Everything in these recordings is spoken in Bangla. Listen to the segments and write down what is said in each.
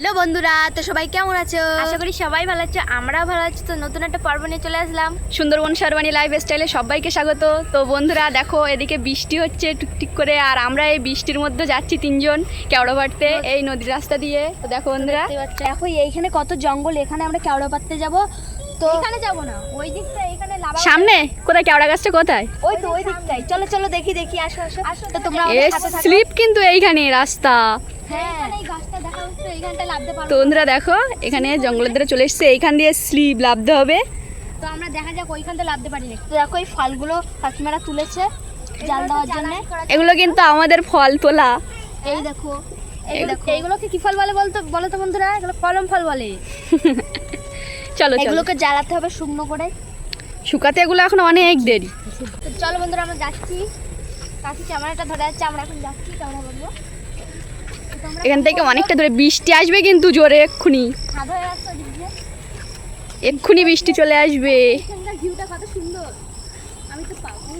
হ্যালো বন্ধুরা তো সবাই কেমন আছো? আশা করি সবাই ভালো আছো আমরা ভালো আছি। তো নতুন একটা পর্ব নিয়ে চলে আসলাম। সুন্দরবন শারবানি লাইফ স্টাইলে সবাইকে স্বাগত। তো বন্ধুরা দেখো এদিকে বৃষ্টি হচ্ছে টুকটিক করে আর আমরা এই বৃষ্টির মধ্যে যাচ্ছি তিনজন কেওড়া পাড়তে এই নদীর রাস্তা দিয়ে। তো দেখো বন্ধুরা দেখো এইখানে কত জঙ্গল এখানে আমরা কেওড়া পাড়তে যাব। তো এখানে যাব না ওই দিকটা এখানে লাভা সামনে? কোথায়? কেওড়া গাছটা কোথায়? ওই তো ওই দিকটাই চলো চলো দেখি দেখি আসো আসো। তো তোমরা। স্লিপ কিন্তু এইখানে রাস্তা। হ্যাঁ এখানে এই গাছটা দেখা হচ্ছে এইখানটা লাভতে তো বন্ধুরা দেখো এখানে জঙ্গলের ধারে চলে এসছে। এইখান দিয়ে স্লিপ লাভতে হবে। তো আমরা দেখা যাক ওইখানটা লাভতে পারি না তো দেখো এই ফলগুলো কাকিমারা তুলেছে জাল দেওয়ার জন্য। এগুলো কিন্তু আমাদের ফল তোলা। এই দেখো এই এই দেখো। দেখো এইগুলোকে কি ফল বলে বলতো বলো তো বন্ধুরা? এগুলো কলম ফল বলে। চলো চলো। এগুলোকে জ্বালাতে হবে শুকনো করে। শুকাতে এগুলো এখন অনেক দেরি। চলো বন্ধুরা আমরা যাচ্ছি। কাকি ক্যামেরাটা ধরে যাচ্ছে আমরা এখন যাচ্ছি ক্যামেরা বলব এখান থেকে অনেকটা দূরে বৃষ্টি আসবে কিন্তু জোরে এক্ষুনি। এক্ষুনি বৃষ্টি চলে আসবে। কত সুন্দর আমি তো পাবো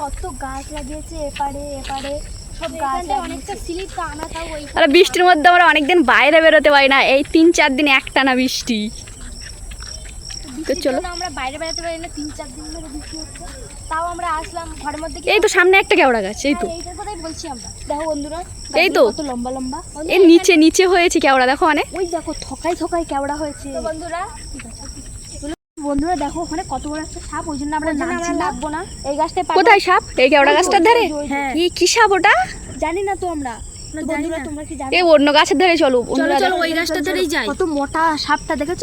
কত গাছ লাগিয়েছে এপারে এপারে। সব গাছ অনেকটা স্লিপ তো আমরা তাও ওই আর বৃষ্টির মধ্যে আমরা অনেকদিন বাইরে বেরোতে পারি না। এই তিন চার দিন একটানা বৃষ্টি। বৃষ্টির চলো। আমরা বাইরে বেরোতে পারি না তিন চার দিন ধরে বৃষ্টি হচ্ছে। তাও আমরা আসলাম ঘরের মধ্যে এই তো সামনে একটা কেওড়া গাছ এই তো। হ্যাঁ, এইটার কথাই বলছি আমরা। দেখো বন্ধুরা এই তো। কত লম্বা লম্বা। এর নিচে নিচে হয়েছে কেওড়া দেখো অনেক ওই দেখো থকাই থকাই কেওড়া হয়েছে। বন্ধুরা বন্ধুরা দেখো ওখানে কত বড় একটা সাপ ওই জন্য আমরা না। নামবো না। এই গাছটায় পাবো। কোথায় সাপ? এই কেওড়া গাছটার ধারে। কি সাপ ওটা? জানি না তো আমরা। বন্ধুরা তোমরা কি জানো? এই অন্য গাছের ধারে চলো চলো ওই গাছটা ধরেই যাই। কত মোটা সাপটা দেখেছ?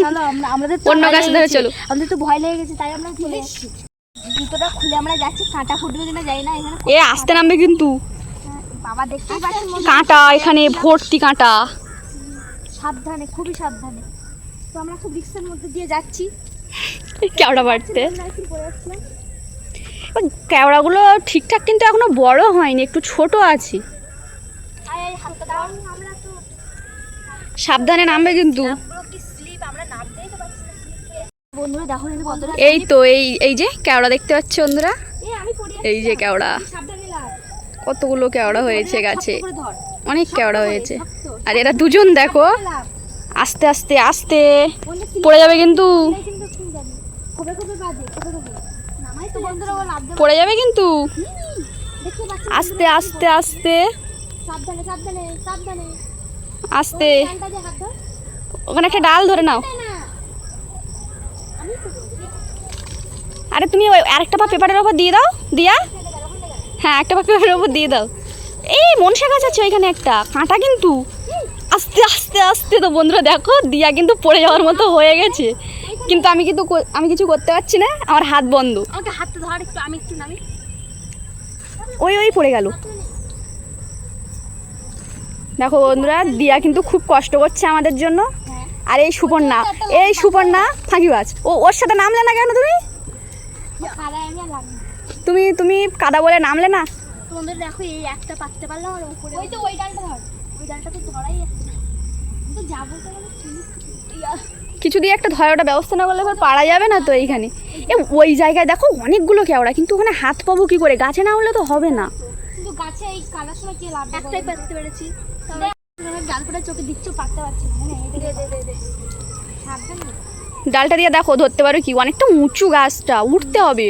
চলো আমরা আমাদের অন্য লেগে ধারে গেছে। চলো। আমাদের তো ভয় লেগে গেছে তাই আমরা চলে এসেছি। জুতোটা খুলে আমরা যাচ্ছি কাঁটা ফুটবে কিনা যাই না এখানে এ আসতে নামবে কিন্তু। বাবা দেখতেই পাচ্ছেন কাঁটা এখানে ভর্তি কাঁটা। সাবধানে খুবই সাবধানে। তো আমরা খুব রিক্সের মধ্যে দিয়ে যাচ্ছি। কেওড়া বাড়তে। কেওড়াগুলো ঠিকঠাক কিন্তু এখনও বড় হয়নি একটু ছোট আছে। সাবধানে নামবে কিন্তু। বন্ধুরা দেখো এই তো এই এই যে কেওড়া দেখতে পাচ্ছ বন্ধুরা? এই যে কেওড়া। কতগুলো কেওড়া হয়েছে গাছে। অনেক কেওড়া হয়েছে। আর এরা দুজন দেখো। আস্তে আস্তে আস্তে। পড়ে যাবে কিন্তু। পড়ে যাবে কিন্তু। আস্তে আস্তে আস্তে। আস্তে। ওখানে একটা ডাল ধরে নাও। আরে তুমি ওই আরেকটা পা পেপারের ওপর দিয়ে দাও দিয়া। হ্যাঁ একটা পা পেপারের ওপর দিয়ে দাও। এই মনসা গাছ আছে ওইখানে একটা কাঁটা কিন্তু। আস্তে আস্তে আস্তে তো বন্ধুরা দেখো দিয়া কিন্তু পড়ে যাওয়ার মতো হয়ে গেছে। কিন্তু আমি কিন্তু আমি কিছু করতে পারছি না আমার হাত বন্ধ। আমাকে হাতটা ধর একটু আমি একটু নামি। ওই ওই পড়ে গেল। দেখো বন্ধুরা দিয়া কিন্তু খুব কষ্ট করছে আমাদের জন্য। আর এই সুপর্ণা এই সুপর্ণা ফাঁকিবাজ। ও ওর সাথে নামলে না কেন তুমি? তুমি তুমি কাদা বলে নামলে না? তোমাদের দেখো এই একটা পাততে পারলাম আর উপরে ওই তো ওই ডালটা ধর। ওই ডালটা তো ধরাই তো যাব তো কিছু দিয়ে একটা ধরে ওটা ব্যবস্থা না করলে পারা যাবে না তো এইখানে। এ ওই জায়গায় দেখো অনেকগুলো কেওড়া কিন্তু ওখানে হাত পাবো কি করে? গাছে না হলে তো হবে না। কিন্তু গাছে এই কালার সময় কি লাভ একটাই পাততে পেরেছি। ডাল চোখে দিচ্ছ পাততে পারছি না হ্যাঁ দে দে দে দে সাবধানে ডালটা দিয়ে দেখো ধরতে পারো কি অনেকটা উঁচু গাছটা উঠতে হবে।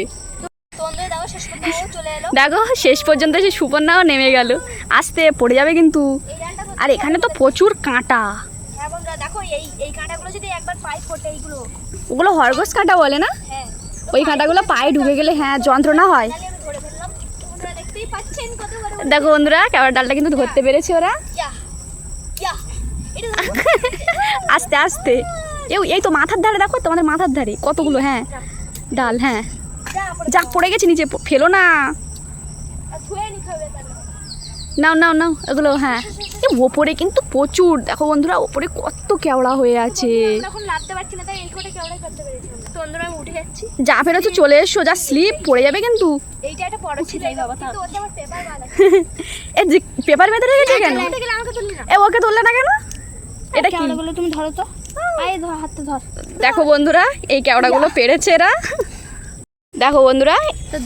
দেখো শেষ পর্যন্ত ও চলে এলো। দেখো শেষ পর্যন্ত সে সুপর্ণাও নেমে গেল। আস্তে পড়ে যাবে কিন্তু। আর এখানে তো প্রচুর কাঁটা। হ্যাঁ বন্ধুরা দেখো এই এই কাঁটাগুলো যদি একবার পায়ে ফোটে এইগুলো। ওগুলো হরগোস কাঁটা বলে না? হ্যাঁ। ওই কাঁটাগুলো পায়ে ঢুকে গেলে হ্যাঁ যন্ত্রণা হয়। তাহলে আমি ধরে ফেললাম। তোমরা দেখতেই পাচ্ছেন কত বড় দেখো বন্ধুরা কেওড়া ডালটা কিন্তু ধরতে পেরেছে ওরা। আস্তে আস্তে। এই এই তো মাথার ধারে দেখো তোমাদের মাথার ধারে। কতগুলো হ্যাঁ। ডাল হ্যাঁ। যা যাক পড়ে গেছে নিচে ফেলো না। নাও নাও নাও এগুলো হ্যাঁ। এ ওপরে কিন্তু প্রচুর। দেখো বন্ধুরা ওপরে কত কেওড়া হয়ে আছে। যা ফেরোছো চলে এসো যা স্লিপ পড়ে যাবে কিন্তু। পেপার বাঁধা এ রেখেছে কেন? এ ওকে তুললে না কেন? এটা কি? কেওড়াগুলো তুমি ধরো তো। আয় ধর হাতে ধর। দেখো বন্ধুরা এই কেওড়াগুলো পেরেছে এরা। দেখো বন্ধুরা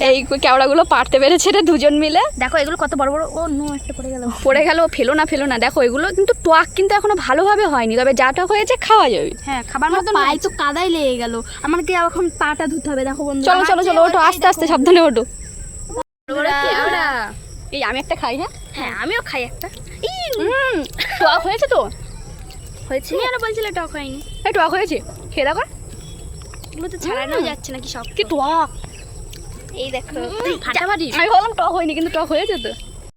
এই কেওড়াগুলো পারতে পেরেছে রে দুজন মিলে। দেখো এগুলো কত বড় বড়। ও নো একটা পড়ে গেল। পড়ে গেল ফেলো না ফেলো না। দেখো এগুলো কিন্তু টক কিন্তু এখনও ভালোভাবে হয়নি। তবে যা টক হয়েছে খাওয়া যাবে। হ্যাঁ খাবার মতো পায়ে তো কাদাই লেগে গেল। আমাকে এখন পাটা ধুতে হবে? দেখো বন্ধু চলো চলো চলো ওঠো আস্তে আস্তে সাবধানে ওঠো। এই আমি একটা খাই হ্যাঁ? হ্যাঁ আমিও খাই একটা। টক হয়েছে তো? হয়েছে? তুমি আরও বলছিলে টক হয়নি। এই টক হয়েছে? খেয়ে দেখো। এগুলো তো ছাড়ানো যাচ্ছে নাকি সব কি টক? এই দেখো ফাটাফাটি। আমি বললাম টক হয়নি কিন্তু টক হয়েছে তো।